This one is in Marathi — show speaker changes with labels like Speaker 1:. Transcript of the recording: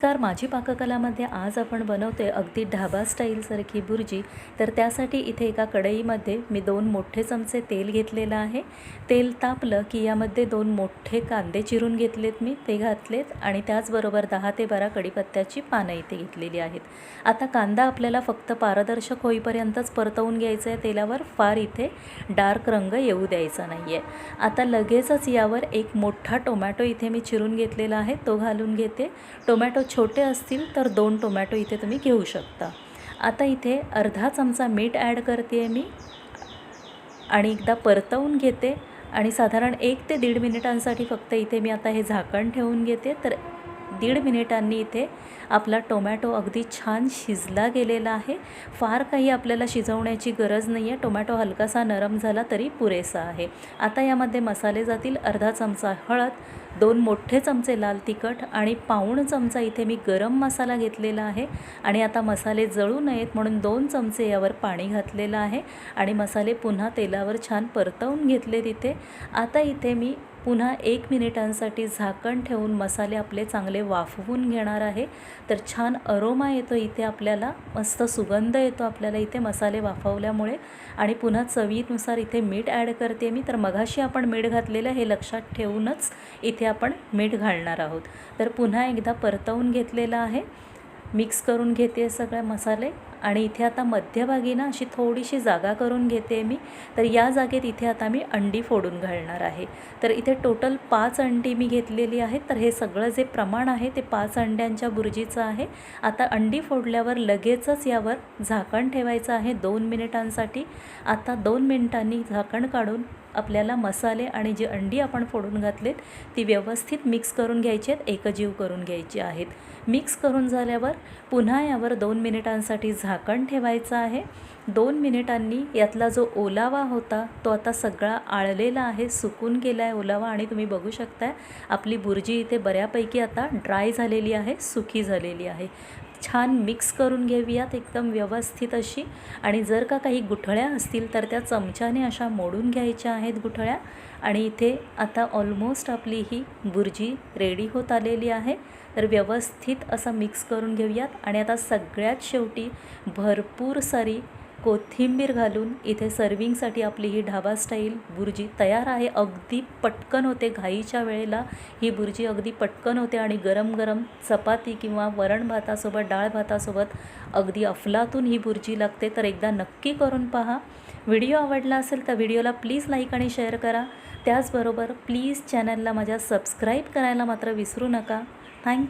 Speaker 1: तर माझी पाककलामध्ये आज आपण बनवते अगदी ढाबा स्टाईलसारखी भुर्जी. तर त्यासाठी इथे एका कढईमध्ये मी दोन मोठे चमचे तेल घेतलेलं आहे. तेल तापलं की यामध्ये दोन मोठे कांदे चिरून घेतलेत मी ते घातलेत आणि त्याचबरोबर दहा ते बारा कढीपत्त्याची पानं इथे घेतलेली आहेत. आता कांदा आपल्याला फक्त पारदर्शक होईपर्यंतच परतवून घ्यायचं आहे. तेलावर फार इथे डार्क रंग येऊ द्यायचा नाही आहे आता लगेचच यावर एक मोठा टोमॅटो इथे मी चिरून घेतलेला आहे. तो घालून घेते. टोमॅटो छोटे असतील तर दोन टोमॅटो इथे तुम्ही घेऊ शकता. आता इथे अर्धा चमचा मीठ ॲड करते आहे मी. आणि एकदा परतवून घेते. आणि साधारण एक ते दीड मिनिटांसाठी फक्त इथे मी आता हे झाकण ठेवून घेते. तर दीड मिनिटांनी इथे आपला टोमॅटो अगदी छान शिजला गेलेला आहे. फार काही आपल्याला शिजवण्याची गरज नाही आहे टोमॅटो हलकासा नरम झाला तरी पुरेसा आहे. आता यामध्ये मसाले जातील. अर्धा चमचा हळद दोन मोठे चमचे लाल तिखट आणि पाऊण चमचा इथे मी गरम मसाला घेतलेला आहे. आणि आता मसाले जळू नयेत म्हणून दोन चमचे यावर पाणी घातलेलं आहे. आणि मसाले पुन्हा तेलावर छान परतवून घेतले तिथे आता इथे मी पुन्हा एक मिनिटांसाठी झाकण ठेवून मसाले आपले चांगले वाफवून घेणार आहे. तर छान अरोमा येतो इथे आपल्याला. मस्त सुगंध येतो आपल्याला इथे मसाले वाफवल्यामुळे. आणि पुन्हा चवीनुसार इथे मीठ ॲड करते मी. तर मघाशी आपण मीठ घातलेलं हे लक्षात ठेवूनच इथे आपण मीठ घालणार आहोत. तर पुन्हा एकदा परतवून घेतलेलं आहे. मिक्स करून घेते सगळे मसाले. आणि इथे आता मध्यभागी ना अशी थोडीशी जागा करून घेते मी. तर या जागेत इथे आता मी अंडी फोडून घालणार आहे. तर इथे टोटल पाच अंडी मी घेतलेली आहेत. तर हे सगळं जे प्रमाण आहे ते पाच अंड्यांच्या बुर्जीचं आहे. आता अंडी फोडल्यावर लगेचच यावर झाकण ठेवायचं आहे दोन मिनिटांसाठी. आता दोन मिनिटांनी झाकण काढून आपल्याला मसाले आणि जी अंडी आपण फोडून घातलीत ती व्यवस्थित मिक्स करून घ्यायची आहेत एकजीव करून घ्यायची आहेत. मिक्स करून झाल्यावर पुन्हा यावर दोन मिनिटांसाठी झाकण ठेवायचं आहे. दोन मिनिटांनी यातला जो ओलावा होता तो आता सगळा आळलेला आहे सुकून गेला आहे ओलावा आणि तुम्ही बघू शकताय आपली बुर्जी इथे बऱ्यापैकी आता ड्राय झालेली आहे सुकी झालेली आहे. छान मिक्स करून घेऊयात एकदम व्यवस्थित अशी. आणि जर का काही गुठळ्या असतील तर त्या चमच्याने अशा मोडून घ्यायच्या आहेत गुठळ्या. आणि इथे आता ऑलमोस्ट आपली ही बुर्जी रेडी होत आलेली आहे. तर व्यवस्थित असं मिक्स करून घेऊयात. आणि आता सगळ्यात शेवटी भरपूर सारी कोथिंबीर घालून इथे सर्विंगसाठी आपली ही ढाबा स्टाईल बुर्जी तयार आहे. अगदी पटकन होते. घाईच्या वेळेला ही बुर्जी अगदी पटकन होते आणि गरम गरम चपाती किंवा वरण भातासोबत डाळ भातासोबत अगदी अफलातून ही बुर्जी लागते. तर एकदा नक्की करून पहा. व्हिडिओ आवडला असेल तर व्हिडिओला प्लीज लाईक आणि शेअर करा. त्याचबरोबर प्लीज चॅनलला माझ्या सबस्क्राईब करायला मात्र विसरू नका. थँक